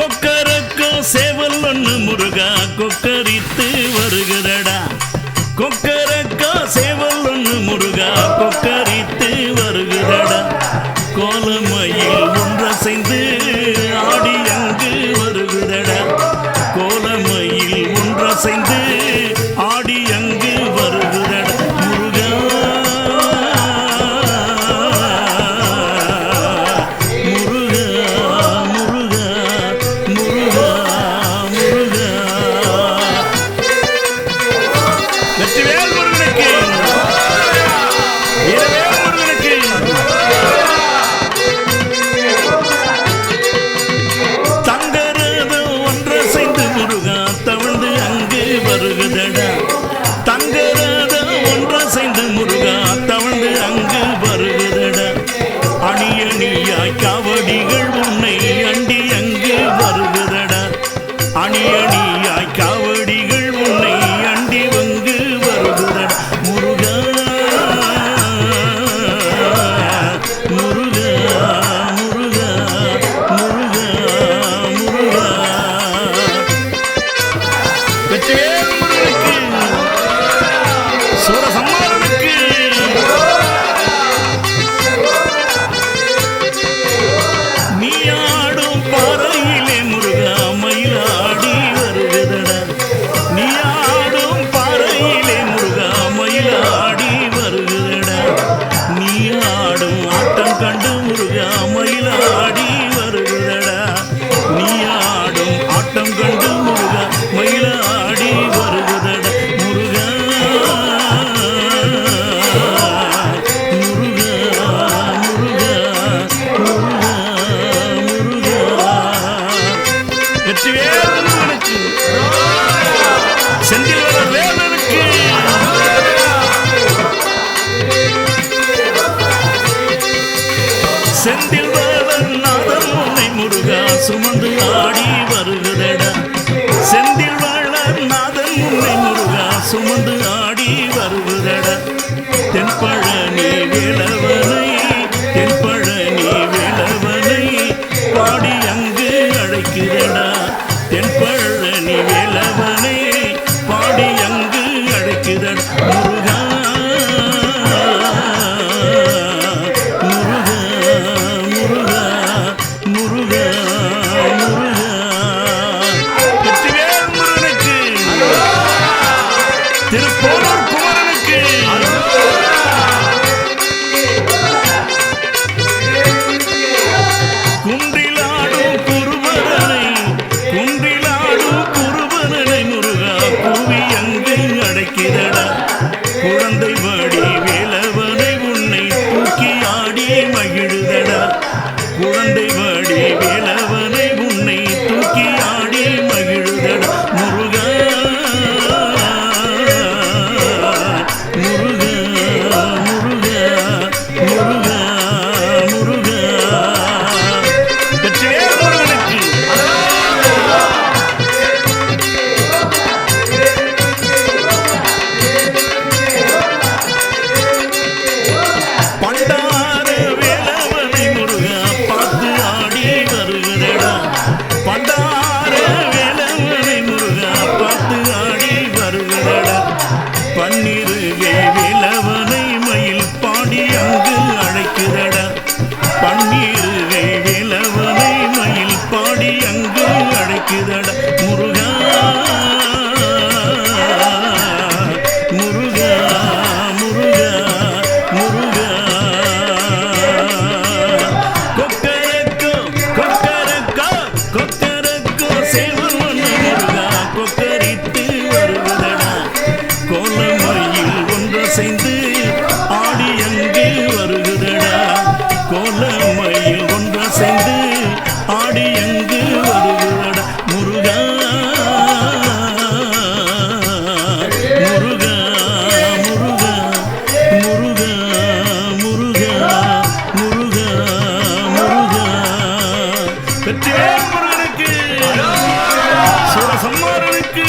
கொக்கரக்கோ சேவல் ஒன்று முருகா கொக்கரித்து வருகிறடா. கொக்கரக்கோ சேவல் ஒன்று முருகா கொக்கரித்து துணியாய் காவடிகள் செந்தில் வேலனுக்கு. செந்தில் வேலன் நாதம் உன்னை முருகா சுமந்து ஆடி வருகிறடா செந்தில் வேலன் நாதன் உன்னை முருகா சுமந்து திருப்போரூர் குமரனுக்கு வெற்றிவேல் முருகனுக்கு சுட சம்மாரனுக்கு